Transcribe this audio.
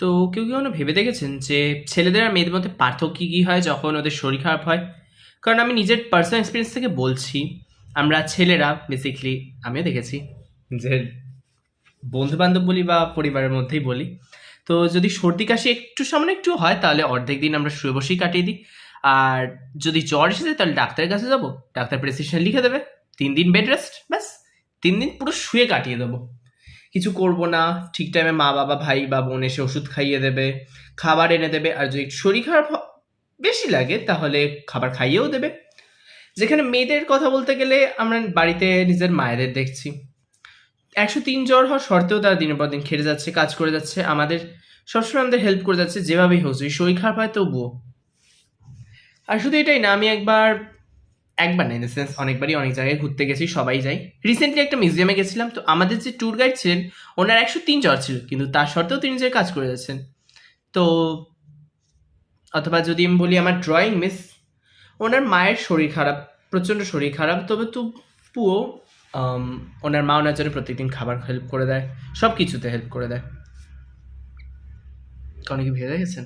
তো কেউ কি কখনো ভেবে দেখেছেন যে ছেলেদের আর মেয়েদের মধ্যে পার্থক্য কী হয় যখন ওদের শরীর খারাপ হয়? কারণ আমি নিজের পার্সোনাল এক্সপিরিয়েন্স থেকে বলছি, আমরা ছেলেরা বেসিকলি আমিও দেখেছি যে বন্ধু বান্ধব বলি বা পরিবারের মধ্যেই বলি। তো যদি সর্দি কাশি একটু সামনে একটু হয়, তাহলে অর্ধেক দিন আমরা শুয়ে বসেই কাটিয়ে দিই। আর যদি জ্বর এসে যায়, তাহলে ডাক্তারের কাছে যাব। ডাক্তার প্রেসক্রিপশন লিখে দেবে, তিন দিন বেড রেস্ট ব্যাস, তিন দিন পুরো শুয়ে কাটিয়ে দেবো। কিছু করব না, ঠিক টাইমে মা বাবা, ভাই বা বোন এসে ওষুধ খাইয়ে দেবে, খাবার এনে দেবে, আর যদি শরীর খারাপ বেশি লাগে তাহলে খাবার খাইয়েও দেবে। যেখানে মেয়েদের কথা বলতে গেলে আমরা বাড়িতে নিজের মায়েদের দেখছি। একশো তিন জ্বর হওয়ার সত্ত্বেও তারা দিনের পর দিন খেটে যাচ্ছে, কাজ করে যাচ্ছে। আমাদের সবসময় আমাদের হেল্প করে যাচ্ছে, যেভাবেই হোক, যদি শরীর খারাপ হয় তবুও। আর শুধু এটাই না, আমি একবার একবার না ইন সেন্স অনেকবারই অনেক জায়গায় ঘুরতে গেছি সবাই যাই রিসেন্টলি একটা মিউজিয়ামে গেছিলাম তো আমাদের যে ট্যুর গাইড ছিলেন ওনার একশো তিন জ্বর ছিল কিন্তু তার সত্ত্বেও তিনি যে কাজ করে যাচ্ছেন। তো অথবা যদি আমি বলি আমার ড্রয়িং মিস ওনার মায়ের শরীর খারাপ প্রচণ্ড শরীর খারাপ তবে তো আম, ওনার মা ওনার জন্য প্রত্যেকদিন খাবার হেল্প করে দেয় সব কিছুতে হেল্প করে দেয়। অনেকে ভেবে দেখেছেন